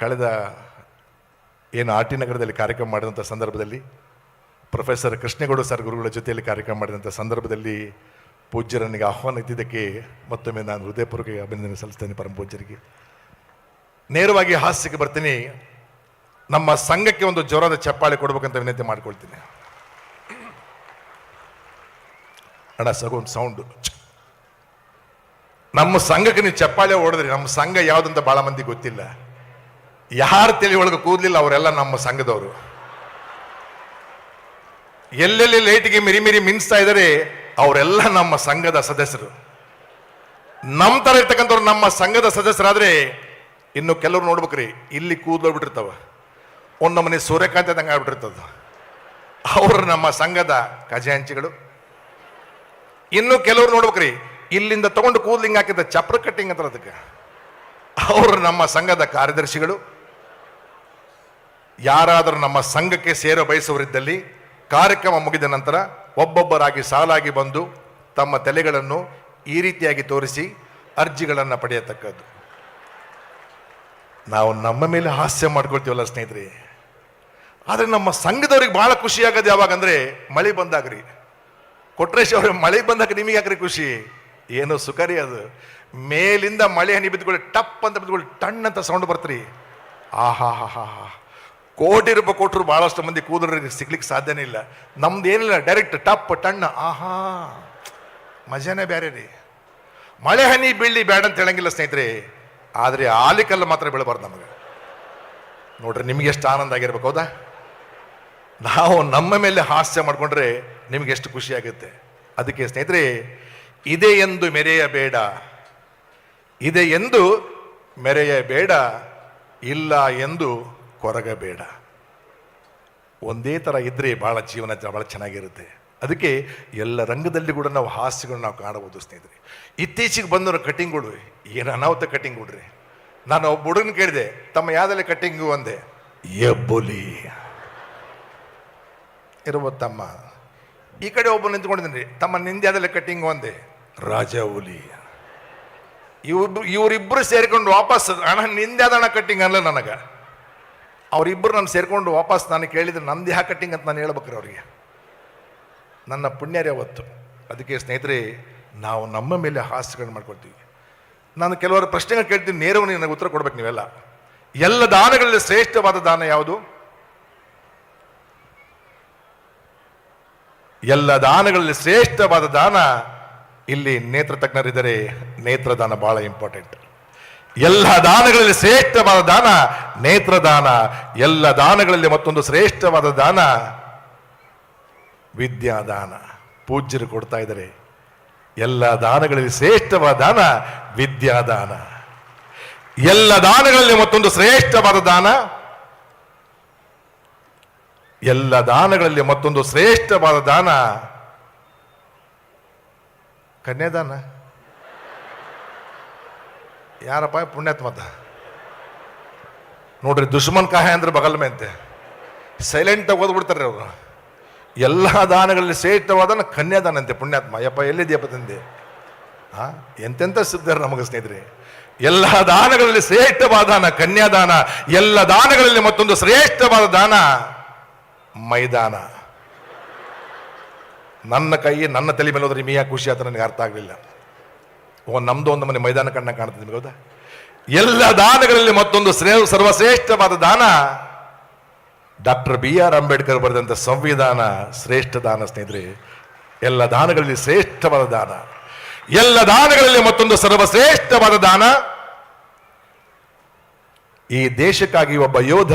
ಕಳೆದ ಏನು R T ನಗರದಲ್ಲಿ ಕಾರ್ಯಕ್ರಮ ಮಾಡಿದಂಥ ಸಂದರ್ಭದಲ್ಲಿ ಪ್ರೊಫೆಸರ್ ಕೃಷ್ಣೇಗೌಡ ಸರ್ ಗುರುಗಳ ಜೊತೆಯಲ್ಲಿ ಕಾರ್ಯಕ್ರಮ ಮಾಡಿದಂಥ ಸಂದರ್ಭದಲ್ಲಿ ಪೂಜ್ಯರನಿಗೆ ಆಹ್ವಾನ ಇದ್ದಿದ್ದಕ್ಕೆ ಮತ್ತೊಮ್ಮೆ ನಾನು ಹೃದಯಪೂರ್ವಕ ಅಭಿನಂದನೆ ಸಲ್ಲಿಸ್ತೇನೆ ಪರಮ ಪೂಜ್ಯರಿಗೆ ನೇರವಾಗಿ ಹಾಸ್ಯಕ್ಕೆ ಬರ್ತೀನಿ. ನಮ್ಮ ಸಂಘಕ್ಕೆ ಒಂದು ಜ್ವರದ ಚಪ್ಪಾಳೆ ಕೊಡಬೇಕಂತ ವಿನಂತಿ ಮಾಡ್ಕೊಳ್ತೀನಿ. ಅಣ್ಣ ಸಗೊಂದು ಸೌಂಡು. ನಮ್ಮ ಸಂಘಕ್ಕೆ ನೀವು ಚಪ್ಪಾಳೆ ಓಡಿದ್ರಿ ನಮ್ಮ ಸಂಘ ಯಾವುದಂತ ಭಾಳ ಮಂದಿ ಗೊತ್ತಿಲ್ಲ. ಯಾರು ತಲೆ ಒಳಗೆ ಕೂದಲಿಲ್ಲ ಅವರೆಲ್ಲ ನಮ್ಮ ಸಂಘದವರು. ಎಲ್ಲೆಲ್ಲಿ ಲೈಟ್ಗೆ ಮಿರಿ ಮಿರಿ ಮಿನ್ಸ್ತಾ ಇದ್ದಾರೆ ಅವರೆಲ್ಲ ನಮ್ಮ ಸಂಘದ ಸದಸ್ಯರು. ನಮ್ಮ ಥರ ಇರ್ತಕ್ಕಂಥವ್ರು ನಮ್ಮ ಸಂಘದ ಸದಸ್ಯರಾದರೆ, ಇನ್ನು ಕೆಲವ್ರು ನೋಡ್ಬೇಕ್ರಿ, ಇಲ್ಲಿ ಕೂದಲು ಬಿಟ್ಟಿರ್ತಾವ. ಒಂದು ಮನೆ ಸೂರ್ಯಕಾಂತಿ ತಂಗ ಆಗ್ಬಿಟ್ಟಿರ್ತದ. ಅವರು ನಮ್ಮ ಸಂಘದ ಖಜಾಂಚಿಗಳು. ಇನ್ನು ಕೆಲವ್ರು ನೋಡ್ಬೇಕ್ರಿ, ಇಲ್ಲಿಂದ ತಗೊಂಡು ಕೂದಲಿಂಗ್ ಹಾಕಿದ್ದ ಹಾಕಿದ ಚಪ್ರ ಕಟ್ಟಿಂಗ್ ಅಂತ ಅದಕ್ಕೆ. ಅವರು ನಮ್ಮ ಸಂಘದ ಕಾರ್ಯದರ್ಶಿಗಳು. ಯಾರಾದರೂ ನಮ್ಮ ಸಂಘಕ್ಕೆ ಸೇರ ಬಯಸುವರಿದ್ದಲ್ಲಿ ಕಾರ್ಯಕ್ರಮ ಮುಗಿದ ನಂತರ ಒಬ್ಬೊಬ್ಬರಾಗಿ ಸಾಲಾಗಿ ಬಂದು ತಮ್ಮ ತಲೆಗಳನ್ನು ಈ ರೀತಿಯಾಗಿ ತೋರಿಸಿ ಅರ್ಜಿಗಳನ್ನು ಪಡೆಯತಕ್ಕದ್ದು. ನಾವು ನಮ್ಮ ಮೇಲೆ ಹಾಸ್ಯ ಮಾಡ್ಕೊಳ್ತೀವಲ್ಲ ಸ್ನೇಹಿತರೆ. ಆದರೆ ನಮ್ಮ ಸಂಘದವ್ರಿಗೆ ಭಾಳ ಖುಷಿ ಆಗೋದು ಯಾವಾಗಂದ್ರೆ ಮಳೆ ಬಂದಾಗ್ರಿ ಕೊಟ್ರೇಶ್ ಅವ್ರ, ಮಳೆ ಬಂದಾಗ ನಿಮಗೆ ಯಾಕ್ರಿ ಖುಷಿ? ಏನು ಸುಖರಿ ಅದು. ಮೇಲಿಂದ ಮಳೆ ಹನಿ ಬಿದ್ದುಕೊಳ್ಳಿ ಟಪ್ ಅಂತ ಬಿದ್ದುಕೊಳ್ಳಿ ಟಣ್ ಅಂತ ಸೌಂಡ್ ಬರ್ತ್ರಿ. ಆಹಾ ಹಾ ಹಾ ಹಾ ಕೋಟಿ ರೂಪಾಯಿ ಕೊಟ್ಟರು ಬಹಳಷ್ಟು ಮಂದಿ ಕೂದಲರಿಗೆ ಸಿಗ್ಲಿಕ್ಕೆ ಸಾಧ್ಯನೇ ಇಲ್ಲ. ನಮ್ದು ಏನಿಲ್ಲ ಡೈರೆಕ್ಟ್ ಟಪ್ ಟಣ್ಣ, ಆಹಾ. ಮಜಾನೇ ಬೇರೆ ರೀ. ಮಳೆ, ಹನಿ, ಬೀಳಿ ಬೇಡ ಅಂತ ಹೇಳಂಗಿಲ್ಲ ಸ್ನೇಹಿತರೆ. ಆದರೆ ಆಲಿಕಲ್ಲು ಮಾತ್ರ ಬೀಳಬಾರ್ದು ನಮಗೆ. ನೋಡ್ರಿ, ನಿಮ್ಗೆ ಎಷ್ಟು ಆನಂದ ಆಗಿರ್ಬೇಕು, ಹೌದಾ? ನಾವು ನಮ್ಮ ಮೇಲೆ ಹಾಸ್ಯ ಮಾಡಿಕೊಂಡ್ರೆ ನಿಮ್ಗೆ ಎಷ್ಟು ಖುಷಿಯಾಗುತ್ತೆ ಅದಕ್ಕೆ ಸ್ನೇಹಿತರೆ, ಇದೆ ಎಂದು ಮೆರೆಯಬೇಡ ಇದೆ ಎಂದು ಮೆರೆಯಬೇಡ ಇಲ್ಲ ಎಂದು ಕೊರಗಬೇಡ ಒಂದೇ ಥರ ಇದ್ದರೆ ಭಾಳ ಜೀವನ ಭಾಳ ಚೆನ್ನಾಗಿರುತ್ತೆ. ಅದಕ್ಕೆ ಎಲ್ಲ ರಂಗದಲ್ಲಿ ಕೂಡ ನಾವು ಹಾಸ್ಯಗಳನ್ನ ನಾವು ಕಾಣಬಹುದು ಸ್ನೇಹಿತರೆ. ಇತ್ತೀಚೆಗೆ ಬಂದವರು ಕಟಿಂಗ್ಗಳು ಏನು ಅನಾಹುತ ಕಟ್ಟಿಂಗ್ ಕೊಡ್ರಿ ನಾನು ಒಬ್ಬ ಹುಡುಗನ ಕೇಳಿದೆ, ತಮ್ಮ ಯಾವ್ದಲ್ಲಿ ಕಟಿಂಗು ಅಂದೆ. ಎಬ್ಬುಲಿ. ಇರುವ ತಮ್ಮ ಈ ಕಡೆ ಒಬ್ಬ ನಿಂತ್ಕೊಂಡಿದ್ದೀನಿ, ತಮ್ಮ ನಿಂದ್ಯಾದಲ್ಲಿ ಕಟ್ಟಿಂಗು ಒಂದೆ ರಾಜ ಹುಲಿ. ಇವ್ರು ಇವರಿಬ್ಬರು ಸೇರಿಕೊಂಡು ವಾಪಸ್, ಅಣ್ಣ ನಿಂದ್ಯಾದಣ್ಣ ಕಟ್ಟಿಂಗ್ ಅಲ್ಲ ನನಗೆ. ಅವರಿಬ್ಬರು ನಾನು ಸೇರಿಕೊಂಡು ವಾಪಸ್ ನಾನು ಕೇಳಿದ್ರೆ ನಂದು ಯಾ ಕಟ್ಟಿಂಗ್ ಅಂತ ನಾನು ಹೇಳ್ಬೇಕ್ರಿ ಅವರಿಗೆ. ನನ್ನ ಪುಣ್ಯರೇ ಅವತ್ತು. ಅದಕ್ಕೆ ಸ್ನೇಹಿತರೆ, ನಾವು ನಮ್ಮ ಮೇಲೆ ಹಾಸ್ಯಗಳನ್ನು ಮಾಡ್ಕೊಳ್ತೀವಿ. ನಾನು ಕೆಲವರು ಪ್ರಶ್ನೆಗಳು ಕೇಳ್ತೀನಿ, ನೇರವಾಗಿ ನನಗೆ ಉತ್ತರ ಕೊಡ್ಬೇಕು ನೀವೆಲ್ಲ. ಎಲ್ಲ ದಾನಗಳಲ್ಲಿ ಶ್ರೇಷ್ಠವಾದ ದಾನ ಯಾವುದು? ಎಲ್ಲ ದಾನಗಳಲ್ಲಿ ಶ್ರೇಷ್ಠವಾದ ದಾನ ಇಲ್ಲಿ ನೇತ್ರ ತಜ್ಞರಿದ್ದರೆ ನೇತ್ರದಾನ ಬಹಳ ಇಂಪಾರ್ಟೆಂಟ್ ಎಲ್ಲ ದಾನಗಳಲ್ಲಿ ಶ್ರೇಷ್ಠವಾದ ದಾನ ನೇತ್ರದಾನ, ಎಲ್ಲ ದಾನಗಳಲ್ಲಿ ಮತ್ತೊಂದು ಶ್ರೇಷ್ಠವಾದ ದಾನ, ವಿದ್ಯಾದಾನ. ಪೂಜ್ಯರು ಕೊಡ್ತಾ ಇದ್ದಾರೆ. ಎಲ್ಲ ದಾನಗಳಲ್ಲಿ ಶ್ರೇಷ್ಠವಾದ ದಾನ, ವಿದ್ಯಾದಾನ. ಎಲ್ಲ ದಾನಗಳಲ್ಲಿ ಮತ್ತೊಂದು ಶ್ರೇಷ್ಠವಾದ ದಾನ, ಎಲ್ಲ ದಾನಗಳಲ್ಲಿ ಮತ್ತೊಂದು ಶ್ರೇಷ್ಠವಾದ ದಾನ, ಕನ್ಯಾದಾನ. ಯಾರಪ್ಪ, ಪುಣ್ಯಾತ್ಮತ? ನೋಡ್ರಿ ದುಶ್ಮನ್ ಕಾಯ ಅಂದ್ರೆ ಬಗಲ್ ಮೇಂತೆ ಸೈಲೆಂಟ್ ಓದ್ಬಿಡ್ತಾರೆ ಅವರು. ಎಲ್ಲ ದಾನಗಳಲ್ಲಿ ಶ್ರೇಷ್ಠವಾದ ಕನ್ಯಾದಾನ ಅಂತೆ ಪುಣ್ಯಾತ್ಮ. ಯಪ್ಪ ಎಲ್ಲಿದೆಯಪ್ಪ ತಂದೆ? ಹಾ ಎಂತೆಂಥ ಸಿದ್ಧರು ನಮಗೆ ಸ್ನೇಹಿತರೆ. ಎಲ್ಲ ದಾನಗಳಲ್ಲಿ ಶ್ರೇಷ್ಠವಾದ ದಾನ ಕನ್ಯಾದಾನ, ಎಲ್ಲ ದಾನಗಳಲ್ಲಿ ಮತ್ತೊಂದು ಶ್ರೇಷ್ಠವಾದ ದಾನ ಮೈದಾನ. ನನ್ನ ಕೈ, ನನ್ನ ತಲೆ ಮೇಲೆ ಹೋದ್ರೆ ಮೀಯಾ ಖುಷಿ ಆತ? ನನಗೆ ಅರ್ಥ ಆಗಲಿಲ್ಲ. ಓ, ನಮ್ದು ಒಂದು ಮನೆ ಮೈದಾನ ಕಣ್ಣ ಕಾಣ್ತದೆ ನಿಮಗೆ, ಹೌದಾ? ಎಲ್ಲ ದಾನಗಳಲ್ಲಿ ಮತ್ತೊಂದು ಶ್ರೇ ಸರ್ವಶ್ರೇಷ್ಠವಾದ ದಾನ ಡಾಕ್ಟರ್ ಬಿ ಆರ್ ಅಂಬೇಡ್ಕರ್ ಬರೆದಂಥ ಸಂವಿಧಾನ ಶ್ರೇಷ್ಠ ದಾನ, ಸ್ನೇಹಿತರೆ. ಎಲ್ಲ ದಾನಗಳಲ್ಲಿ ಶ್ರೇಷ್ಠವಾದ ದಾನ. ಎಲ್ಲ ದಾನಗಳಲ್ಲಿ ಮತ್ತೊಂದು ಸರ್ವಶ್ರೇಷ್ಠವಾದ ದಾನ ಈ ದೇಶಕ್ಕಾಗಿ ಒಬ್ಬ ಯೋಧ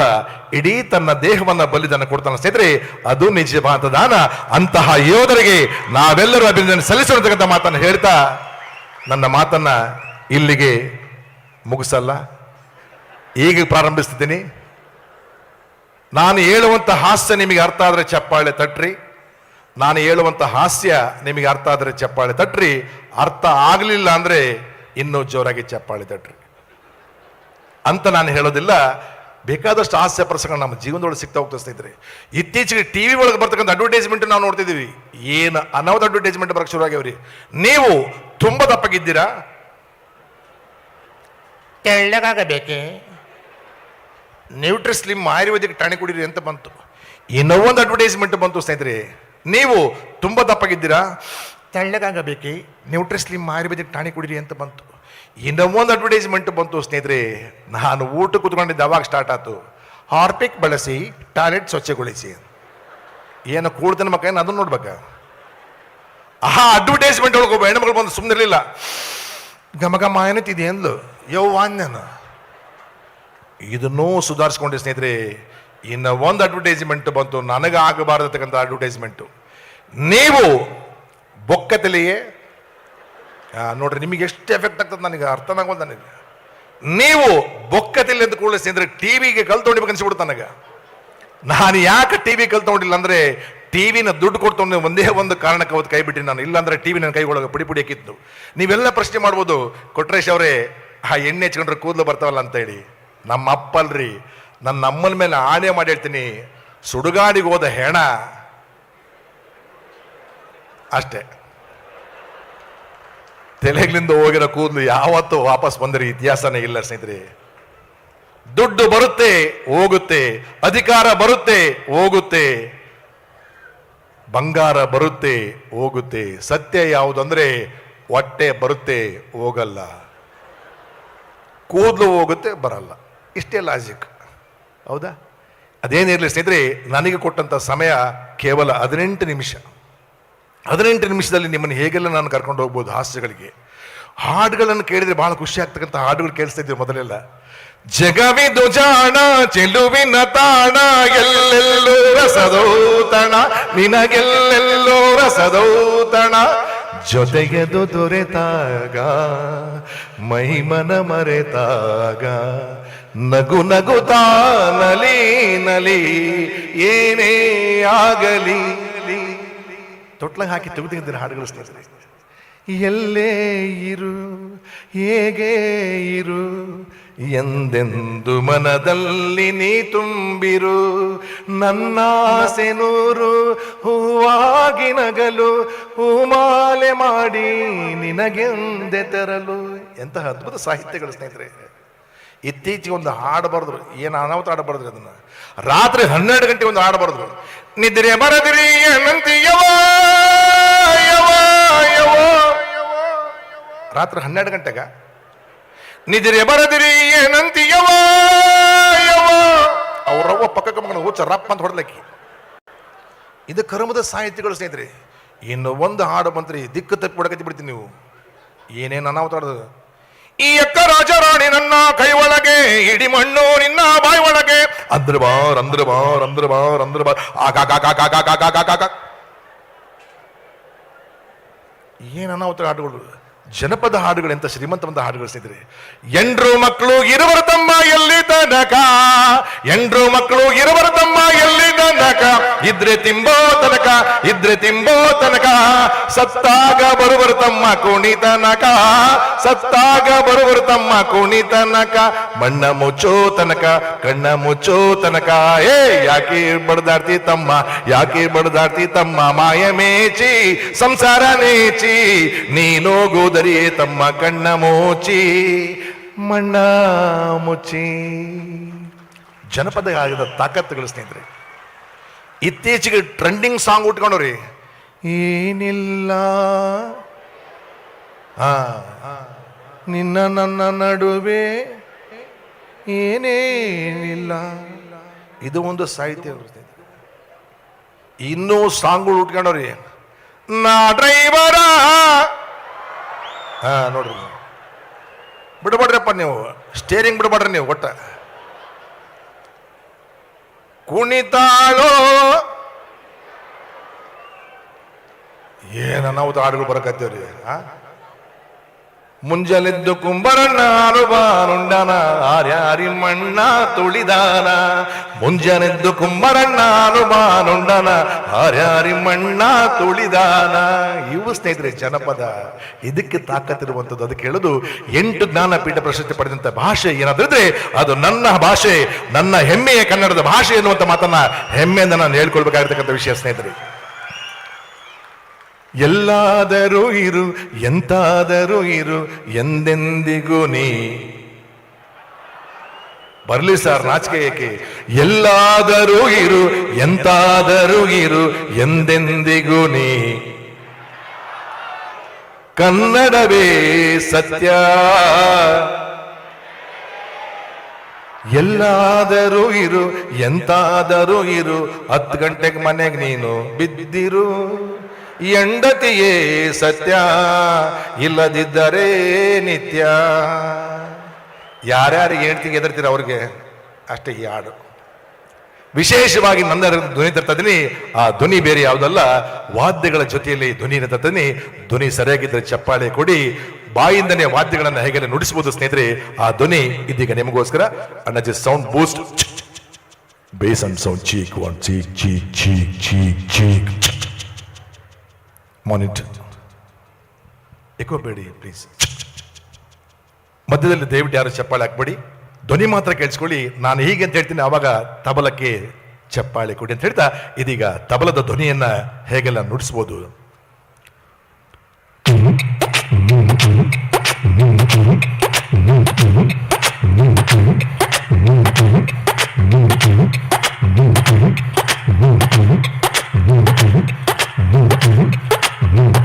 ಇಡೀ ತನ್ನ ದೇಹವನ್ನು ಬಲಿದಾನ ಕೊಡ್ತಾನೆ. ಸ್ನೇಹಿತರೆ, ಅದು ನಿಜವಾದ ದಾನ. ಅಂತಹ ಯೋಧರಿಗೆ ನಾವೆಲ್ಲರೂ ಅಭಿನಂದನೆ ಸಲ್ಲಿಸಿರತಕ್ಕಂಥ ಮಾತನ್ನು ಹೇಳ್ತಾ ನನ್ನ ಮಾತನ್ನ ಇಲ್ಲಿಗೆ ಮುಗಿಸಲ್ಲ. ಈಗ ಪ್ರಾರಂಭಿಸ್ತಿದ್ದೀನಿ. ನಾನು ಹೇಳುವಂಥ ಹಾಸ್ಯ ನಿಮಗೆ ಅರ್ಥ ಆದರೆ ಚಪ್ಪಾಳೆ ತಟ್ರಿ. ನಾನು ಹೇಳುವಂಥ ಹಾಸ್ಯ ನಿಮಗೆ ಅರ್ಥ ಆದರೆ ಚಪ್ಪಾಳೆ ತಟ್ರಿ. ಅರ್ಥ ಆಗಲಿಲ್ಲ ಅಂದರೆ ಇನ್ನೂ ಜೋರಾಗಿ ಚಪ್ಪಾಳೆ ತಟ್ರಿ. ಅಂತ ನಾನು ಹೇಳೋದಿಲ್ಲ. ಬೇಕಾದಷ್ಟು ಹಾಸ್ಯ ಪ್ರಸಂಗ ನಮ್ಮ ಜೀವನದೊಳಗೆ ಸಿಗ್ತಾ ಹೋಗ್ತಾ ಸ್ನೇಹಿತರೆ. ಇತ್ತೀಚೆಗೆ ಟಿ ವಿ ಒಳಗೆ ಬರ್ತಕ್ಕಂಥ ಅಡ್ವರ್ಟೈಸ್ಮೆಂಟ್ ನಾವು ನೋಡ್ತಿದ್ದೀವಿ. ಏನು ಅನಾಹುತ ಅಡ್ವರ್ಟೈಸ್ಮೆಂಟ್ ಬರಕ್ಕೆ ಶುರು ಆಗ್ಯಾವ್ರಿ ನೀವು ತುಂಬ ದಪ್ಪಗಿದ್ದೀರಾ ತೆಳ್ಳಗಾಗಬೇಕೆ? ನ್ಯೂಟ್ರಿ ಸ್ಲಿಮ್ ಆಯುರ್ವೇದಿಕ್ ಟಾಣಿ ಕುಡೀರಿ ಅಂತ ಬಂತು. ಇನ್ನೊಂದು ಅಡ್ವರ್ಟೈಸ್ಮೆಂಟ್ ಬಂತು ಸ್ನೇಹಿತರೆ. ನೀವು ತುಂಬ ದಪ್ಪಾಗಿದ್ದೀರಾ? ತೆಳ್ಳಗಾಗಬೇಕೆ? ನ್ಯೂಟ್ರಿ ಸ್ಲಿಮ್ ಆಯುರ್ವೇದಿಕ್ ಟಾಣಿ ಕುಡೀರಿ ಅಂತ ಬಂತು. ಇನ್ನೊಂದು ಅಡ್ವರ್ಟೈಸ್ಮೆಂಟ್ ಬಂತು ಸ್ನೇಹಿತರೆ. ನಾನು ಊಟ ಕೂತ್ಕೊಂಡಿದ್ದೆ, ಅವಾಗ ಸ್ಟಾರ್ಟ್ ಆಯಿತು ಹಾರ್ಪಿಕ್ ಬಳಸಿ, ಟಾಯ್ಲೆಟ್ ಸ್ವಚ್ಛಗೊಳಿಸಿ. ಏನು ಕೂಡ್ತನ ಮಕ್ಕ ಏನು ಅದನ್ನು ನೋಡ್ಬೇಕ? ಆಹಾ ಅಡ್ವರ್ಟೈಸ್ಮೆಂಟ್ ಒಳಗೆ ಹೆಣ್ಮಕ್ಳು ಬಂದು ಸುಮ್ಮನಿರಲಿಲ್ಲ ಗಮ ಏನತ್ತಿದೆ ಅಂದ್ಲು ಯವ್ವ ಅಂದ್ಯಾನ ಇದನ್ನೂ ಸುಧಾರಿಸ್ಕೊಂಡೆ ಸ್ನೇಹಿತರೆ, ಇನ್ನು ಒಂದು ಅಡ್ವರ್ಟೈಸ್ಮೆಂಟ್ ಬಂತು ನನಗೆ ಆಗಬಾರದಕ್ಕಂಥ ಅಡ್ವರ್ಟೈಸ್ಮೆಂಟು ನೀವು ಬೊಕ್ಕತಲೆಯೇ ನೋಡ್ರಿ, ನಿಮಗೆ ಎಷ್ಟು ಎಫೆಕ್ಟ್ ಆಗ್ತದೆ ನನಗೆ ಅರ್ಥನಾಗೋದು ನನಗೆ. ನೀವು ಬೊಕ್ಕತಲೆ ಅಂತ ಕೂಡಲೇ ಸ್ನೇಹಿತರೆ ಟಿ ವಿಗೆ ಕಲ್ ತೊಗೊಂಡಿಬೇಕು ನನಗೆ. ನಾನು ಯಾಕೆ ಟಿವಿ ವಿ ಕಲ್ತ್ಕೊಂಡಿಲ್ಲ ಅಂದ್ರೆ ಟಿವಿನ ದುಡ್ಡು ಕೊಡ್ಕೊಂಡು ಒಂದೇ ಒಂದು ಕಾರಣಕ್ಕೆ ಅವತ್ತು ಕೈ ಬಿಟ್ಟಿನಿ ನಾನು. ಇಲ್ಲಾಂದ್ರೆ ಟಿವಿ ನನ್ನ ಕೈಗೊಳಗೆ ಪುಡಿ ಪುಡಿ ಹಾಕಿತ್ತು. ನೀವೆಲ್ಲ ಪ್ರಶ್ನೆ ಮಾಡ್ಬೋದು, ಕೊಟ್ರೇಶ್ ಅವರೇ, ಆ ಎಣ್ಣೆ ಹಚ್ಕೊಂಡ್ರೆ ಕೂದಲು ಬರ್ತಾವಲ್ಲ ಅಂತ ಹೇಳಿ. ನಮ್ಮ ಅಪ್ಪಲ್ರಿ ನನ್ನ ಅಮ್ಮನ ಮೇಲೆ ಆಣೆ ಮಾಡಿ ಹೇಳ್ತೀನಿ, ಸುಡುಗಾಡಿಗೆ ಹೋದ ಹೆಣ. ಅಷ್ಟೇ. ತಲೆಗಳಿಂದ ಹೋಗಿರೋ ಕೂದಲು ಯಾವತ್ತೂ ವಾಪಸ್ ಬಂದ್ರಿ ಇತಿಹಾಸನೇ ಇಲ್ಲ ಸ್ನೇಹಿತರೆ. ದುಡ್ಡು ಬರುತ್ತೆ, ಹೋಗುತ್ತೆ. ಅಧಿಕಾರ ಬರುತ್ತೆ, ಹೋಗುತ್ತೆ. ಬಂಗಾರ ಬರುತ್ತೆ, ಹೋಗುತ್ತೆ. ಸತ್ಯ ಯಾವುದಂದ್ರೆ ಹೊಟ್ಟೆ ಬರುತ್ತೆ, ಹೋಗಲ್ಲ. ಕೂದಲು ಹೋಗುತ್ತೆ, ಬರಲ್ಲ. ಇಷ್ಟೇ ಲಾಜಿಕ್ ಹೌದಾ? ಅದೇನಿರಲಿ ಸ್ನೇಹಿತರೆ, ನನಗೆ ಕೊಟ್ಟಂಥ ಸಮಯ ಕೇವಲ ಹದಿನೆಂಟು ನಿಮಿಷ. ಹದಿನೆಂಟು ನಿಮಿಷದಲ್ಲಿ ನಿಮ್ಮನ್ನು ಹೇಗೆಲ್ಲ ನಾನು ಕರ್ಕೊಂಡು ಹೋಗ್ಬೋದು ಹಾಸ್ಯಗಳಿಗೆ? ಹಾಡುಗಳನ್ನು ಕೇಳಿದರೆ ಭಾಳ ಖುಷಿ ಆಗ್ತಕ್ಕಂಥ ಹಾಡುಗಳು ಕೇಳಿಸ್ತಾ ಇದ್ದೀವಿ ಮೊದಲೆಲ್ಲ. ಜಗವಿದು ಜಾಣ, ಚೆಲುವಿನ ತಾಣ, ಎಲ್ಲೆಲ್ಲೋ ರಸದೋತಣ, ನಿನಗೆಲ್ಲೆಲ್ಲೋ ರಸದೌತಣ. ಜೊತೆಗೆದು ದೊರೆತಾಗ ಮಹಿಮನ ಮರೆತಾಗ, ನಗು ನಗುತಾ ನಲಿ ನಲಿ, ಏನೇ ಆಗಲಿ. ತೊಟ್ಲಾಗ ಹಾಕಿ ತೆಗೆದಿದ್ದ ಹಾಡುಗಳು ಎಲ್ಲೇ ಇರು, ಹೇಗೆ ಇರು ಎಂದೆಂದು ಮನದಲ್ಲಿ ನೀ ತುಂಬಿರು, ನನ್ನಾಸೆ ನೂರು, ಹೂವಾಗಿ ನಗಲು, ಹೂಮಾಲೆ ಮಾಡಿ ನಿನಗೆಂದೆ ತರಲು. ಎಂತಹ ಅದ್ಭುತ ಸಾಹಿತ್ಯಗಳು ಸ್ನೇಹಿತರೆ. ಇತ್ತೀಚೆಗೆ ಒಂದು ಹಾಡು ಬರೆದ್ರು ಏನು ಅನಾಹುತ ಹಾಡು ಬರೆದ್ರು ಅದನ್ನ. ರಾತ್ರಿ ಹನ್ನೆರಡು ಗಂಟೆ ಒಂದು ಹಾಡು ಬರೆದ್ರು ನಿದ್ರೆ ಬರದಿರಿ ರಾತ್ರಿ ಹನ್ನೆರಡು ಗಂಟೆಗ ನಿದ್ರೆ ಬರದಿರಿ ಏನಂತೀಯವ ಅವರವ್ವ ಪಕ್ಕಕ್ಕೆ ಮಗನ ಹುಚ್ಚ ರಪ್ಪ ಅಂತ ಹೊಡ್ಲಕ್ಕಿ. ಇದು ಕರ್ಮದ ಸಾಹಿತ್ಯಗಳು ಸ್ನೇಹಿತರೆ. ಇನ್ನು ಒಂದು ಹಾಡು ಮಂತ್ರಿ ದಿಕ್ಕು ತಪ್ಪಿ ಬಿಡಕತ್ತಿ ಬಿಡ್ತೀನಿ ನೀವು. ಏನೇನು ಅನಾಹುತ ಈ ಎಕ್ಕ ರಾಜರಾಣಿ ನನ್ನ ಕೈ ಒಳಗೆ, ಇಡಿ ಮಣ್ಣು ನಿನ್ನ ಬಾಯಿ ಒಳಗೆ. ಅಂದ್ರ ಬಾರ್ ಅಂದ್ರ ಬಾರ್ ಅಂದ್ರ ಬಾರ್ ಅಂದ್ರ ಬಾರ್. ಏನು ಏನ್ ಅನಾಹುತ ಆಟಗಳು ಜನಪದ ಹಾಡುಗಳು ಎಂತ ಶ್ರೀಮಂತವಂತ ಹಾಡುಗಳು ಸ್ನೇಹಿತರೆ ಎಂಡ್ರು ಮಕ್ಕಳು ಇರುವರು ತಮ್ಮ ಎಲ್ಲಿ ತನಕ ಎಂಡ್ರು ಮಕ್ಕಳು ಇರುವರ ತಮ್ಮ ಎಲ್ಲಿ ತನಕ ಇದ್ರೆ ತಿಂಬೋ ತನಕ, ಇದ್ರೆ ತಿಂಬೋ ತನಕ. ಸತ್ತಾಗ ಬರುವರು ತಮ್ಮ ಕುಣಿ ತನಕ, ಸತ್ತಾಗ ಬರುವರು ತಮ್ಮ ಕುಣಿ ತನಕ. ಮಣ್ಣ ಮುಚ್ಚೋ ತನಕ, ಕಣ್ಣ ಮುಚ್ಚೋ ತನಕ. ಏ, ಯಾಕೆ ಬಡದಾಡ್ತಿ ತಮ್ಮ, ಯಾಕೆ ಬಡದಾಡ್ತಿ ತಮ್ಮ? ಮಾಯ ಮೇಚಿ, ಸಂಸಾರ ನೇಚಿ ನೀನೋಗೋದರಿಯೇ ತಮ್ಮ ಕಣ್ಣ ಮೋಚಿ ಮಣ್ಣ ಮುಚ್ಚಿ. ಜನಪದ ಆಗಿದ ತಾಕತ್ತುಗಳು ಸ್ನೇಹಿತರೆ ಇತ್ತೀಚೆಗೆ ಟ್ರೆಂಡಿಂಗ್ ಸಾಂಗ್ ಉಟ್ಕೊಂಡವ್ರಿ. ಏನಿಲ್ಲ. ಆ. ನಿನ್ನ ನನ್ನ ನಡುವೆ ಏನೇನಿಲ್ಲ. ಇದು ಒಂದು ಸಾಹಿತ್ಯ. ಇನ್ನೂ ಸಾಂಗ್ಗಳು ಉಟ್ಕೊಂಡವ್ರಿ. ನಾ ಡ್ರೈವರ. ಹಾ ನೋಡ್ರಿ. ಬಿಡಬೇಡ್ರಪ್ಪ ನೀವು. ಸ್ಟೇರಿಂಗ್ ಬಿಡಬೇಡ್ರಿ ನೀವು ಒಟ್ಟ. ಕುಣಿತಾಳೋ. ಏನ ನಾವು ಹಾಡುಗಳು ಬರಕತ್ತೇವ್ರಿ ಆ? ಮುಂಜಾನೆದ್ದು ಕುಂಬರಣ್ಣ ಅನುಬಾನುಂಡನ ಆರ್ಯಾರಿ ಮಣ್ಣ ತುಳಿದಾನ. ಮುಂಜನೆದ್ದು ಕುಂಬರಣ್ಣ ಅನುಬಾನುಂಡನ ಆರ್ಯಾರಿ ಮಣ್ಣ ತುಳಿದಾನ. ಇವು ಸ್ನೇಹಿತರೆ ಜನಪದ, ಇದಕ್ಕೆ ತಾಕತ್ತಿರುವಂಥದ್ದು ಅದಕ್ಕೆ ಹೇಳುದು ಎಂಟು ಜ್ಞಾನಪೀಠ ಪ್ರಶಸ್ತಿ ಪಡೆದಂತ ಭಾಷೆ ಏನಾದ್ರೂ ಅದು ನನ್ನ ಭಾಷೆ, ನನ್ನ ಹೆಮ್ಮೆಯ ಕನ್ನಡದ ಭಾಷೆ ಎನ್ನುವಂತ ಮಾತನ್ನ ಹೆಮ್ಮೆಯಿಂದ ನಾನು ಹೇಳ್ಕೊಳ್ಬೇಕಾಗಿರ್ತಕ್ಕಂಥ ವಿಷಯ ಸ್ನೇಹಿತರೆ. ಎಲ್ಲಾದರೂ ಇರು, ಎಂತಾದರೂ ಇರು, ಎಂದೆಂದಿಗೂ ನೀ. ಬರ್ಲಿ ಸರ್, ನಾಚಿಕೆ ಏಕೆ? ಎಲ್ಲಾದರೂ ಇರು, ಎಂತಾದರೂ ಇರು, ಎಂದೆಂದಿಗೂ ನೀ. ಕನ್ನಡವೇ ಸತ್ಯ. ಎಲ್ಲಾದರೂ ಇರು, ಎಂತಾದರೂ ಇರು, ಹತ್ತು ಗಂಟೆಗೆ ಮನೆಗೆ ನೀನು ಬಿದ್ದಿರು. ಎಂಡತಿಯೇ ಸತ್ಯ ಇಲ್ಲದಿದ್ದರೆ ನಿತ್ಯ. ಯಾರ್ಯಾರು ಹೆಂಡತಿಗೆ ಎದರ್ತೀರ ಅವ್ರಿಗೆ? ಅಷ್ಟೇ ಈ ಹಾಡು. ವಿಶೇಷವಾಗಿ ನನ್ನ ಧ್ವನಿ ತರ್ತಿದ್ದೀನಿ ಆ ಧ್ವನಿ ಬೇರೆ ಯಾವುದಲ್ಲ, ವಾದ್ಯಗಳ ಜೊತೆಯಲ್ಲಿ ಧ್ವನಿ ತರ್ತೀನಿ ಧ್ವನಿ ಸರಿಯಾಗಿದ್ದರೆ ಚಪ್ಪಾಳೆ ಕೊಡಿ. ಬಾಯಿಂದನೇ ವಾದ್ಯಗಳನ್ನು ಹೇಗೆ ನುಡಿಸಬಹುದು ಸ್ನೇಹಿತರೆ, ಆ ಧ್ವನಿ ಇದೀಗ ನಿಮಗೋಸ್ಕರ. ಅಣ್ಣಜಿ sound boost bass and sound check one check check check check check monitor echo Bedi please ಮಧ್ಯದಲ್ಲಿ ದಯವಿಟ್ಟು ಯಾರು ಚಪ್ಪಾಳೆ ಹಾಕ್ಬೇಡಿ ಧ್ವನಿ ಮಾತ್ರ ಕೇಳಿಸ್ಕೊಳ್ಳಿ ನಾನು ಹೀಗೆ ಅಂತ ಹೇಳ್ತೀನಿ ಆವಾಗ ತಬಲಕ್ಕೆ ಚಪ್ಪಾಳೆ ಕೊಡಿ ಅಂತ ಹೇಳ್ತಾ ಇದೀಗ ತಬಲದ ಧ್ವನಿಯನ್ನ ಹೇಗೆಲ್ಲ ನುಡಿಸ್ಬೋದು Mm-hmm.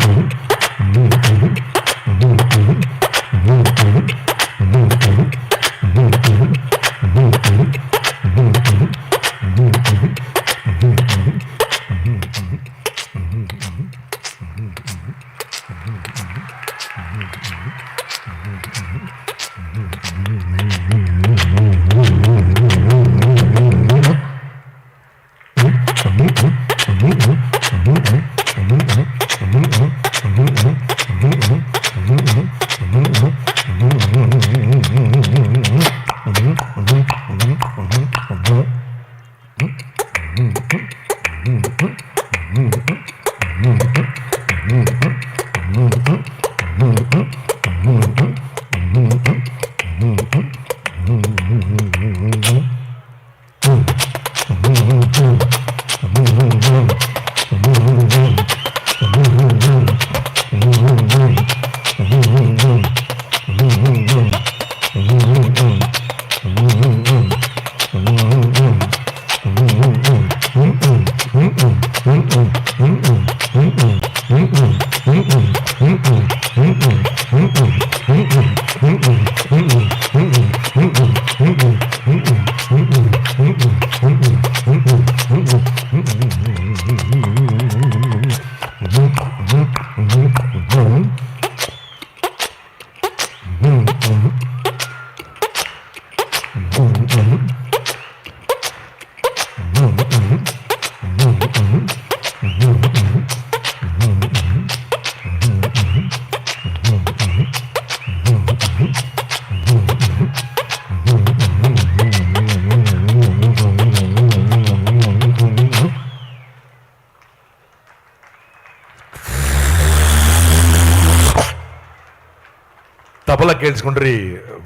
ತಬಲ ಕೇಳಿಸ್ಕೊಂಡ್ರಿ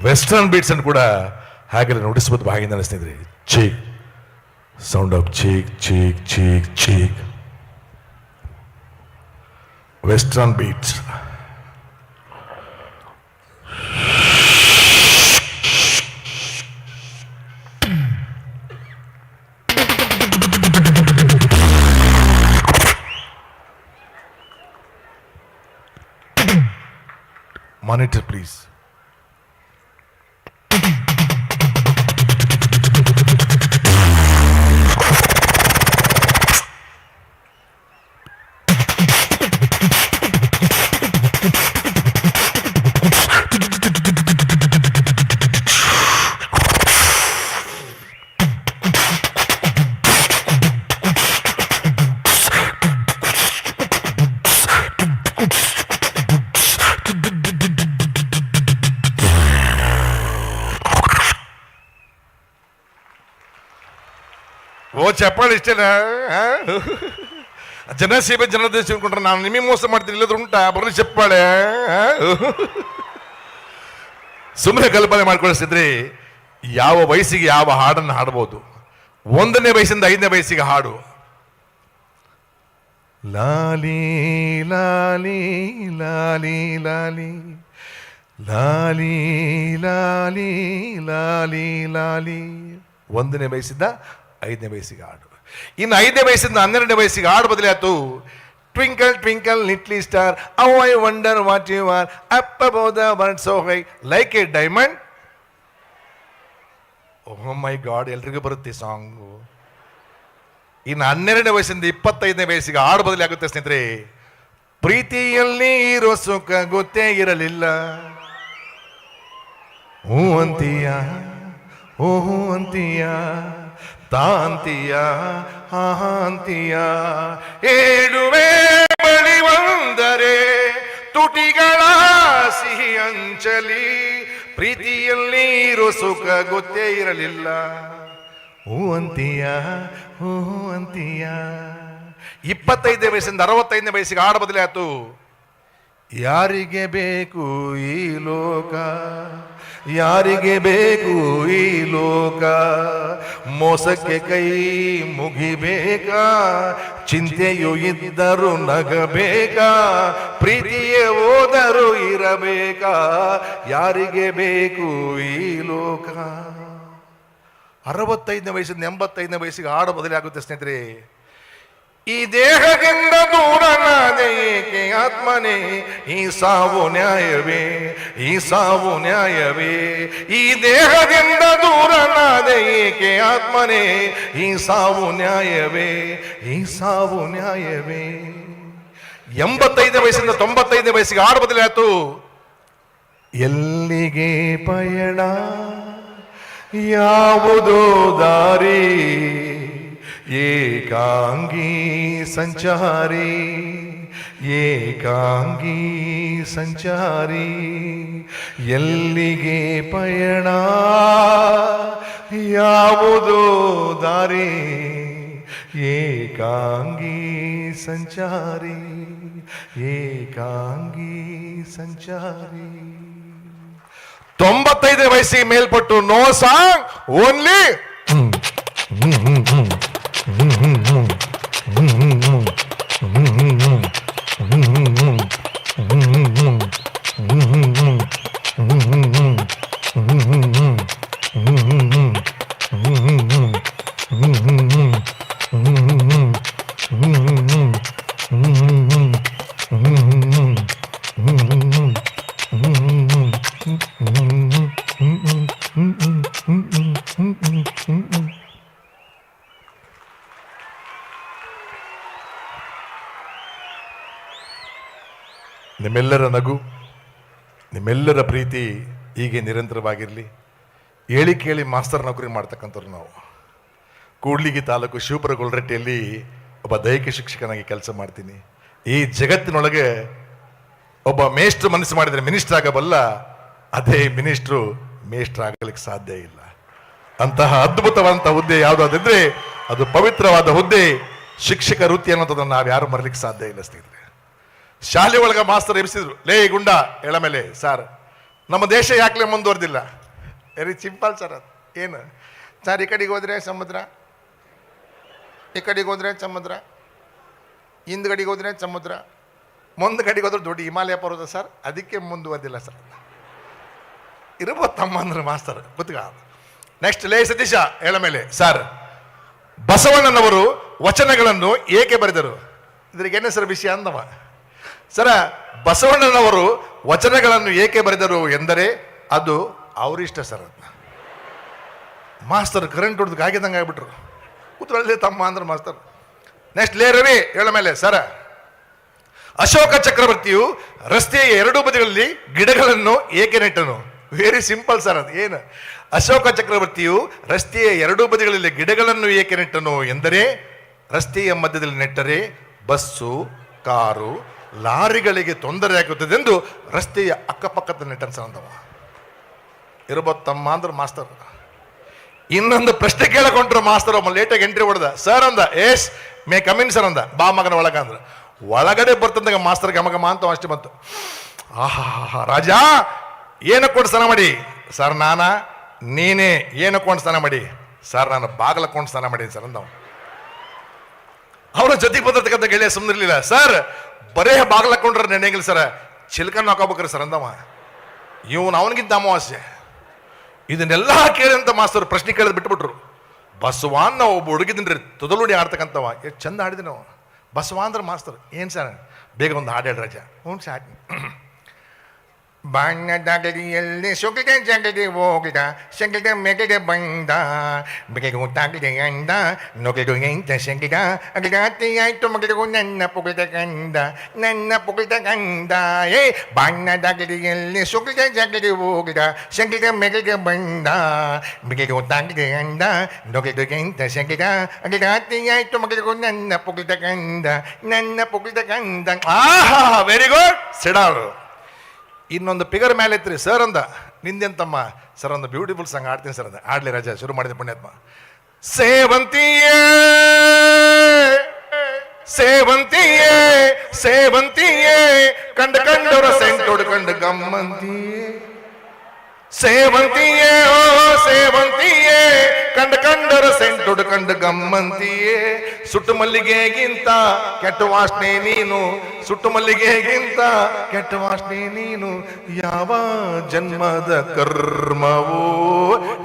ವೆಸ್ಟರ್ನ್ ಬೀಟ್ಸ್ ಅನ್ನು ಕೂಡ ಹಾಗೆಲ್ಲ ನುಡಿಸ್ಬೋದು ಹಾಗೆ ಅನಿಸ್ತಿದ್ರಿ check sound off check check check check western beats monitor, please. ಇಷ್ಟೇನಾ ಆ? ಜನ ಸೇವೆ ಜನದ ಸೇರ್ಕೊಂಡ್ರೆ ನಾನು ನಿಮಗೆ ಮೋಸ ಮಾಡ್ತೀನಿ, ಇಲ್ಲದ್ರು ಉಂಟಾ? ಬರಲಿ ಚಪ್ಪಾಳೆ ಸುಮ್ಮನೆ ಕಲ್ಪನೆ ಮಾಡ್ಕೊಳಿಸಿದ್ರೆ ಯಾವ ವಯಸ್ಸಿಗೆ ಯಾವ ಹಾಡನ್ನು ಹಾಡ್ಬೋದು? ಒಂದನೇ ವಯಸ್ಸಿಂದ ಐದನೇ ವಯಸ್ಸಿಗೆ ಹಾಡು. ಲಾಲಿ ಲಾಲಿ ಲಾಲಿ ಲಾಲಿ ಲಾಲಿ ಲಾಲಿ ಲಾಲಿ ಲಾಲಿ, ಒಂದನೇ ವಯಸ್ಸಿಂದ ಐದನೇ ವಯಸ್ಸಿಗೆ ಹಾಡು ಇನ್ನು ಐದನೇ ವಯಸ್ಸಿಂದ ಹನ್ನೆರಡನೇ ವಯಸ್ಸಿಗೆ ಹಾಡು ಬದಲಾಯ್ತು twinkle twinkle little star how I wonder what you are up above world so high like a diamond oh my God ಎಲ್ರಿಗೂ ಬರುತ್ತೆ ಸಾಂಗು ಇನ್ನು ಹನ್ನೆರಡನೇ ವಯಸ್ಸಿಂದ ಇಪ್ಪತ್ತೈದನೇ ವಯಸ್ಸಿಗೆ ಹಾಡು ಬದಲಿ ಆಗುತ್ತೆ ಸ್ನೇಹಿತರೆ. ಪ್ರೀತಿಯಲ್ಲಿ ಇರೋ ಸುಖ ಗೊತ್ತೇ ಇರಲಿಲ್ಲ. ಹೂ ಅಂತೀಯ? ಓ ಹೂ ಅಂತೀಯ? ತಾಂತೀಯ ಹಾ ಅಂತೀಯ ಏಳುವೆ ಬಳಿ ಒಂದರೆ ತುಟಿಗಳ ಸಿಹಿ ಅಂಚಲಿ, ಪ್ರೀತಿಯಲ್ಲಿ ಇರೋ ಸುಖ ಗೊತ್ತೇ ಇರಲಿಲ್ಲ. ಹೂ ಅಂತೀಯ ಹೂ ಅಂತೀಯ ಇಪ್ಪತ್ತೈದನೇ ವಯಸ್ಸಿಂದ ಅರವತ್ತೈದನೇ ವಯಸ್ಸಿಗೆ ಆಡ ಬದಲಾಯಿತು. ಯಾರಿಗೆ ಬೇಕು ಈ ಲೋಕ? ಯಾರಿಗೆ ಬೇಕು ಈ ಲೋಕ? ಮೋಸಕ್ಕೆ ಕೈ ಮುಗಿಬೇಕಾ? ಚಿಂತೆಯು ಇದ್ದರು ನಗಬೇಕಾ? ಪ್ರೀತಿಯೇ ಹೋದರು ಇರಬೇಕಾ? ಯಾರಿಗೆ ಬೇಕು ಈ ಲೋಕ? ಅರವತ್ತೈದನೇ ವಯಸ್ಸಿಂದ ಎಂಬತ್ತೈದನೇ ವಯಸ್ಸಿಗೆ ಹಾಡು ಬದಲಾಗುತ್ತೆ ಸ್ನೇಹಿತರೆ. ಈ ದೇಹದಿಂದ ದೂರನಾದೆ ಏಕೆ ಆತ್ಮನೇ? ಈ ಸಾವು ನ್ಯಾಯವೇ? ಈ ಸಾವು ನ್ಯಾಯವೇ? ಈ ದೇಹದಿಂದ ದೂರನಾದೆ ಏಕೆ ಆತ್ಮನೇ? ಈ ಸಾವು ನ್ಯಾಯವೇ? ಈ ಸಾವು ನ್ಯಾಯವೇ? ಎಂಬತ್ತೈದು ವಯಸ್ಸಿಂದ ತೊಂಬತ್ತೈದು ವಯಸ್ಸಿಗೆ ಆರು ಬದಲಾಯಿತು ಎಲ್ಲಿಗೆ ಪಯಣ? ಯಾವುದೋ ದಾರಿ? ಏಕಾಂಗಿ ಸಂಚಾರಿ ಏಕಾಂಗಿ ಸಂಚಾರಿ, ಎಲ್ಲಿಗೆ ಪಯಣ? ಯಾವುದೋ ದಾರಿ? ಏಕಾಂಗಿ ಸಂಚಾರಿ ಏಕಾಂಗಿ ಸಂಚಾರಿ. ತೊಂಬತ್ತೈದನೇ ವಯಸ್ಸಿಗೆ ಮೇಲ್ಪಟ್ಟು ನೋ ಸಾಂಗ್, ಓನ್ಲಿ. ನಿಮ್ಮೆಲ್ಲರ ನಗು, ನಿಮ್ಮೆಲ್ಲರ ಪ್ರೀತಿ ಹೀಗೆ ನಿರಂತರವಾಗಿರಲಿ. ಹೇಳಿ ಕೇಳಿ ಮಾಸ್ತರ್ ನೌಕರಿ ಮಾಡ್ತಕ್ಕಂಥವ್ರು ನಾವು. ಕೂಡ್ಲಿಗಿ ತಾಲೂಕು ಶಿವಪುರ ಗೊಲ್ರಟ್ಟಿಯಲ್ಲಿ ಒಬ್ಬ ದೈಹಿಕ ಶಿಕ್ಷಕನಾಗಿ ಕೆಲಸ ಮಾಡ್ತೀನಿ. ಈ ಜಗತ್ತಿನೊಳಗೆ ಒಬ್ಬ ಮೇಷ್ಟ್ರು ಮನಸ್ಸು ಮಾಡಿದರೆ ಮಿನಿಸ್ಟರ್ ಆಗಬಲ್ಲ, ಅದೇ ಮಿನಿಸ್ಟ್ರು ಮೇಷ್ಟ್ರ್ ಆಗಲಿಕ್ಕೆ ಸಾಧ್ಯ ಇಲ್ಲ. ಅಂತಹ ಅದ್ಭುತವಾದಂಥ ಹುದ್ದೆ ಯಾವುದಾದ್ರೆ ಅದು ಪವಿತ್ರವಾದ ಹುದ್ದೆ ಶಿಕ್ಷಕ ವೃತ್ತಿ ಅನ್ನೋದನ್ನು ನಾವು ಯಾರು ಮರಲಿಕ್ಕೆ ಸಾಧ್ಯ ಇಲ್ಲ ಸ್ನೇಹಿತರೆ. ಶಾಲೆ ಒಳಗ ಮಾಸ್ತರ್ ಎಬ್ಸಿದ್ರು, ಲೇ ಗುಂಡ ಎಳಮೇಲೆ ಸರ್, ನಮ್ಮ ದೇಶ ಯಾಕಲೇ ಮುಂದುವರೆದಿಲ್ಲ? ವೆರಿ ಸಿಂಪಲ್ ಸರ್, ಅದು ಏನು? ಸರ್, ಈ ಕಡೆಗೆ ಹೋದ್ರೆ ಸಮುದ್ರ? ಈ ಕಡೆಗೆ ಹೋದ್ರೆ ಸಮುದ್ರ? ಹಿಂದ್ಗಡೆಗೆ ಹೋದ್ರೆ ಸಮುದ್ರ? ಮುಂದ್ ಕಡೆಗೆ ಹೋದ್ರೆ ದೊಡ್ಡ ಹಿಮಾಲಯ ಪರ್ವತ ಸರ್, ಅದಕ್ಕೆ ಮುಂದುವರೆದಿಲ್ಲ ಸರ್. ಇರ್ಬೋದು ತಮ್ಮ ಅಂದ್ರೆ ಮಾಸ್ತರ್ ಗೊತ್ತಿಗ ನೆಕ್ಸ್ಟ್ ಲೇ ಸತೀಶ ಎಳಮೇಲೆ ಮೇಲೆ, ಸರ್. ಬಸವಣ್ಣನವರು ವಚನಗಳನ್ನು ಏಕೆ ಬರೆದರು? ಇದ್ರಿಗೆ ಏನೇ ಸರ್ ವಿಷಯ ಅಂದವ? ಸರ, ಬಸವಣ್ಣನವರು ವಚನಗಳನ್ನು ಏಕೆ ಬರೆದರು ಎಂದರೆ ಅದು ಅವರಿಷ್ಟ ಸರ್ ಅದನ್ನ ಮಾಸ್ತರ್ ಕರೆಂಟ್ ಹೊಡೆದು ಆಗಿದ್ದಂಗೆ ಆಗ್ಬಿಟ್ರು. ಕೂತ್ಕೊಳ್ಳಿ ತಮ್ಮ ಅಂದ್ರೆ ಮಾಸ್ತರ್. ನೆಕ್ಸ್ಟ್ ಲೇ ರವಿ, ಹೇಳ ಮೇಲೆ. ಸರ, ಅಶೋಕ ಚಕ್ರವರ್ತಿಯು ರಸ್ತೆಯ ಎರಡೂ ಬದಿಗಳಲ್ಲಿ ಗಿಡಗಳನ್ನು ಏಕೆ ನೆಟ್ಟನು? ವೆರಿ ಸಿಂಪಲ್ ಸರ್ ಅದು. ಏನು? ಅಶೋಕ ಚಕ್ರವರ್ತಿಯು ರಸ್ತೆಯ ಎರಡೂ ಬದಿಗಳಲ್ಲಿ ಗಿಡಗಳನ್ನು ಏಕೆ ನೆಟ್ಟನು ಎಂದರೆ ರಸ್ತೆಯ ಮಧ್ಯದಲ್ಲಿ ನೆಟ್ಟರೆ ಬಸ್ಸು, ಕಾರು ಲಾರಿಗಳಿಗೆ ತೊಂದರೆ ಆಗುತ್ತದೆ ಎಂದು ರಸ್ತೆಯ ಅಕ್ಕಪಕ್ಕದ ನೆಟ್ಟನ್ ಸರ್ ಅಂದವ ಇರ್ಬೋದು ತಮ್ಮ ಅಂದ್ರೆ ಮಾಸ್ತರ್. ಇನ್ನೊಂದು ಪ್ರಶ್ನೆ ಕೇಳಕೊಂಡ್ರು ಮಾಸ್ತರ್, ಒಮ್ಮೆ ಲೇಟಾಗಿ ಎಂಟ್ರಿ ಹೊಡೆದ. ಸರ್ ಅಂದ ಏಸ್ ಮೇ ಕಮಿನ್ ಸರ್ ಅಂದ. ಬಾ ಮಗನ ಒಳಗ ಅಂದ್ರೆ. ಒಳಗಡೆ ಬರ್ತಂದಾಗ ಮಾಸ್ತರ್ ಗಮಗಮ ಗಮ ಅಂತ ಅಷ್ಟೇ ಬಂತು. ಆಹಾ ರಾಜ, ಏನು ಕೊಟ್ಟು ಸ್ನಾನ ಮಾಡಿ. ಸರ್ ನಾನ, ನೀನೇ ಏನು ಕೊಂಡು ಸ್ನಾನ ಮಾಡಿ. ಸರ್ ನಾನು ಬಾಗಲ ಕೊಂಡು ಸ್ನಾನ ಮಾಡಿ ಸರ್ ಅಂದವ. ಅವನ ಜೊತೆಗೆ ಬಂದಿರ್ತಕ್ಕಂಥ ಗೆಳೆಯ ಸುಮ್ಮನಿರ್ಲಿಲ್ಲ ಸರ್ ಬರೇ ಬಾಗ್ಲ ಕೊಂಡ್ರೆ ನೆನೆಗಿಲ್ಲ ಸರ? ಚಿಲ್ಕನ್ ಹಾಕೋಬೇಕ್ರಿ ಸರ್ ಅಂದವ. ಇವನು ಅವನಿಗಿದ್ದ ಅಮಾವಾಸ್ಯೆ. ಇದನ್ನೆಲ್ಲ ಕೇಳಿದಂತ ಮಾಸ್ತರು ಪ್ರಶ್ನೆ ಕೇಳಿದ್ ಬಿಟ್ಬಿಟ್ರು. ಬಸವಾನ್ನ ಒಬ್ಬ ಹುಡುಗಿದ್ರಿ ತುದಲುಡಿ ಆಡ್ತಕ್ಕಂಥವ. ಎಷ್ಟು ಚಂದ ಆಡಿದ್ನವ ನಾವು ಬಸವ ಅಂದ್ರೆ ಮಾಸ್ತರ್, ಏನು ಸರ್? ಬೇಗ ಒಂದು ಹಾಡು ಹೇಳಿ ರಾಜ. ಹ್ಞೂ ಸಾಕು ಬಣ್ಣದಗಡಿಯಲ್ಲಿ ಸುಗದ ಜಗದೆ ಹೋಗಿದ ಸಗದ ಮೆಗದ ಬಂದ ಬೆಳಗು ತಗದೆ ಅಂದ ನೊಗದು ಎಂತ ಸಗದ ಅಗದಾತಿ ಆಯ್ತು ಮಗದು ನನ್ನ ಪುಗದ ಗಂಡ ನನ್ನ ಪುಗದ ಗಂಡ ಏ ಬಣ್ಣದಗಡಿಯಲ್ಲಿ ಸುಗದ ಜಗದೆ ಹೋಗಿದ ಸಗದ ಮೆಗದ ಬಂದ ಬೆಳಗು ತಗದೆ ಅಂದ ನೊಗದು ಎಂತ ಸಗದ ಅಗದಾತಿ ಆಯ್ತು ಮಗದು ನನ್ನ ಪುಗದ ಗಂಡ ನನ್ನ ಪುಗದ ಗಂಡ ಆಹಾ ವೆರಿ ಗುಡ್ ಸಿಡಾರು ಇನ್ನೊಂದು ಪಿಗರ್ ಮೇಲೆ ಇತ್ರಿ ಸರ್ ಅಂದ ನಿಂದೆಂತಮ್ಮ? ಸರ್ ಒಂದು ಬ್ಯೂಟಿಫುಲ್ ಸಾಂಗ್ ಆಡ್ತೀನಿ ಸರ್ ಅಂದ ಆಡ್ಲಿ ರಾಜ, ಶುರು ಮಾಡಿದ ಪುಣ್ಯಾತ್ಮ. ಸೇವಂತಿಯೇ ಸೇವಂತಿಯೇ ಸೇವಂತಿಯೇ, ಕಂಡ ಕಂಡವರ ಸೆಂಟ್ ಹೊಡ್ಕೊಂಡು ಗಮ್ಮಂತಿಯೇ. ಸೇವಂತಿಯೇ, ಓ ಸೇವಂತಿಯೇ, ಕಂಡ ಕಂಡರ ಸೆಂಟುಡ್ ಕಂಡು ಗಮ್ಮಂತಿಯೇ. ಸುಟ್ಟು ಮಲ್ಲಿಗೆಗಿಂತ ಕೆಟ್ಟ ವಾಸನೆ ನೀನು, ಸುಟ್ಟು ಮಲ್ಲಿಗೆಗಿಂತ ಕೆಟ್ಟ ವಾಸನೆ ನೀನು. ಯಾವ ಜನ್ಮದ ಕರ್ಮವೋ,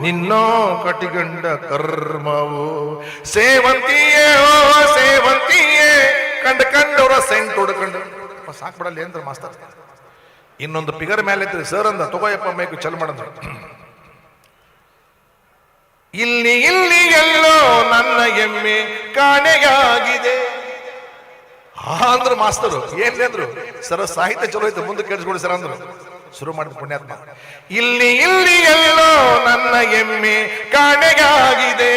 ನಿನ್ನೋ ಕಟಿಗಂಡ ಕರ್ಮವೋ. ಸೇವಂತಿಯೇ, ಓ ಸೇವಂತಿಯೇ, ಕಂಡ ಕಂಡವರ ಸೆಂಟುಡ್ ಕಂಡು ಸಾಕ್ಬಿಡಲ್ಲ ಅಂದ್ರೆ ಮಾಸ್ತರ್ ಇನ್ನೊಂದು ಪಿಗರ್ ಮೇಲೆ ಇದ್ರೆ ಸರ್ ಅಂದ ತಗೋಯಪ್ಪ ಮೇಕು ಚಲ್ ಮಾಡಿದ್ರು. ಇಲ್ಲಿ ಇಲ್ಲಿ ಎಲ್ಲೋ ನನ್ನ ಎಮ್ಮೆ ಕಾಣೆಗಾಗಿದೆ ಅಂದ್ರು ಮಾಸ್ತರು. ಏನ್ ಅಂದ್ರು? ಸರ ಸಾಹಿತ್ಯ ಚಲೋ ಐತೆ, ಮುಂದೆ ಕೇಳಿಸ್ಕೊಡಿ ಸರ್ ಅಂದ್ರು. ಶುರು ಮಾಡಿದ ಪುಣ್ಯಾತ್ಮ. ಇಲ್ಲಿ ಇಲ್ಲಿ ಎಲ್ಲೋ ನನ್ನ ಎಮ್ಮೆ ಕಾಣೆಗಾಗಿದೆ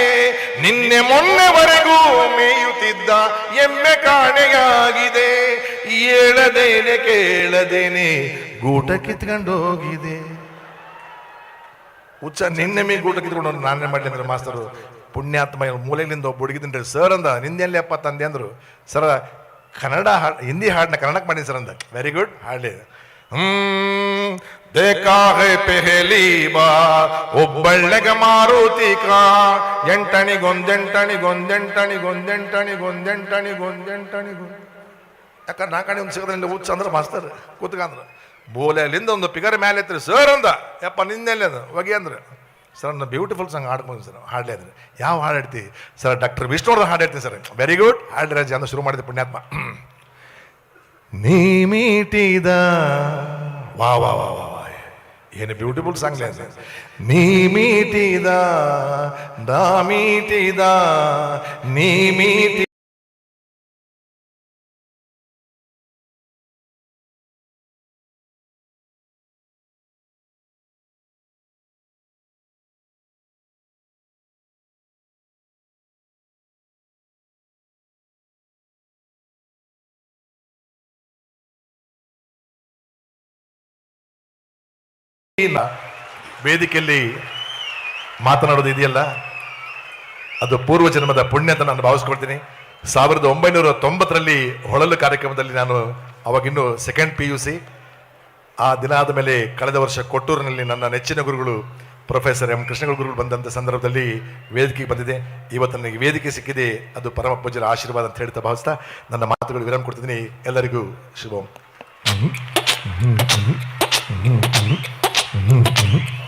ನಿನ್ನೆ ಮೊನ್ನೆವರೆಗೂ ಮೇಯುತ್ತಿದ್ದ ಎಮ್ಮೆ ಕಾಣೆಗಾಗಿದೆ ಏಳದೇನೆ ಕೇಳದೇನೆ ಗೂಟ ಕಿತ್ಕೊಂಡು ಹೋಗಿದೆ ಹುಚ್ಚ, ನಿನ್ನೆ ಮೀ ಗೂಟ ಕಿತ್ಕೊಂಡು ನಾನೇ ಮಾಡಲಿ ಅಂದ್ರೆ ಮಾಸ್ತರು. ಪುಣ್ಯಾತ್ಮ ಮೂಲೆಯಿಂದ ಒಬ್ಬ ಹುಡುಗಿದ್ರಿ ಸರ್ ಅಂದ. ನಿಂದೆಲ್ಲಪ್ಪ ತಂದೆ? ಅಂದ್ರು. ಸರ್, ಕನ್ನಡ ಹಾಡು, ಹಿಂದಿ ಹಾಡನ್ನ ಕನ್ನಡಕ್ಕೆ ಮಾಡಿ ಸರ್ ಅಂದ. ವೆರಿ ಗುಡ್ ಹಾಡಲಿ. ಹ್ಮ್ ಪೆಹಲಿ ಗೊಂದೆಂಟಣಿ ಒಬ್ಬಳ್ಳೆಗ ಮಾರುತಿ ಕಾ. ಎಂಟಣಿಗೊಂದೆಂಟಣಿಗೊಂದೆಂಟಣಿಗೊಂದೆಂಟಣಿಗೊಂದೆಂಟಣಿಗೊಂದೆಂಟಣಿಗೊಂದ್ ಯಾಕಂದ್ರೆ ನಾ ಕಡೆ ಒಂದು ಸಿಗದ್ರಲ್ಲಿ ಹುಚ್ಚ ಅಂದ್ರೆ ಮಾಸ್ತರ್, ಕೂತ್ಕಂದ್ರ. ಬೋಲೆ ಅಲ್ಲಿಂದ ಒಂದು ಪಿಗರ್ ಮೇಲೆ ಐತ್ರಿ ಸರ್ ಅಂದ. ಯಪ್ಪ, ನಿನ್ನೆಲ್ಲಿ ಅದು? ಹೊಗೆ ಅಂದ್ರೆ. ಸರ್, ನನ್ನ ಬ್ಯೂಟಿಫುಲ್ ಸಾಂಗ್ ಹಾಡ್ಕೊಂಡು ಸರ್. ಹಾಡಲೇ ಅಂದರೆ ಯಾವ ಹಾಡು ಹಾಡ್ತಿ ಸರ್, ಡಾಕ್ಟರ್ ವಿಷ್ಣುವರ್ಧನ್ ಹಾಡು ಹೇಳ್ತೀನಿ ಸರ್. ವೆರಿ ಗುಡ್ ಹಾಡ್ರಿ ರಾಜ ಅಂತ ಶುರು ಮಾಡಿದೆ ಪುಣ್ಯಾತ್ಮ. ನೀ ಮೀಟಿದ ವಾ ವಾ ವಾ ವಾ ವಾ. ಏನು ಬ್ಯೂಟಿಫುಲ್ ಸಾಂಗ್ ಸರ್ ನೀ ಮೀಟಿದ ದಾ ಮೀಟಿದ, ನೀ ಮೀಟಿ ಇಲ್ಲ ವೇದಿಕೆಯಲ್ಲಿ ಮಾತನಾಡೋದು ಇದೆಯಲ್ಲ? ಅದು ಪೂರ್ವ ಜನ್ಮದ ಪುಣ್ಯ ಅಂತ ನಾನು ಭಾವಿಸ್ಕೊಳ್ತೀನಿ. ಸಾವಿರದ ಒಂಬೈನೂರ ತೊಂಬತ್ತರಲ್ಲಿ ಹೊಳಲು ಕಾರ್ಯಕ್ರಮದಲ್ಲಿ ನಾನು ಅವಾಗಿನ್ನೂ ಸೆಕೆಂಡ್ ಪಿ ಯು ಸಿ ಆ ದಿನ ಆದ ಮೇಲೆ ಕಳೆದ ವರ್ಷ ಕೊಟ್ಟೂರಿನಲ್ಲಿ ನನ್ನ ನೆಚ್ಚಿನ ಗುರುಗಳು ಪ್ರೊಫೆಸರ್ ಎಂ ಕೃಷ್ಣಗಳ ಗುರುಗಳು ಬಂದಂಥ ಸಂದರ್ಭದಲ್ಲಿ ವೇದಿಕೆಗೆ ಬಂದಿದೆ. ಇವತ್ತು ನನಗೆ ವೇದಿಕೆ ಸಿಕ್ಕಿದೆ. ಅದು ಪರಮ ಪೂಜರ ಆಶೀರ್ವಾದ ಅಂತ ಹೇಳ್ತಾ ಭಾವಿಸ್ತಾ ನನ್ನ ಮಾತುಗಳು ವಿರಾಮ ಕೊಡ್ತಿದ್ದೀನಿ. ಎಲ್ಲರಿಗೂ ಶುಭಂ. Mmh, mmh.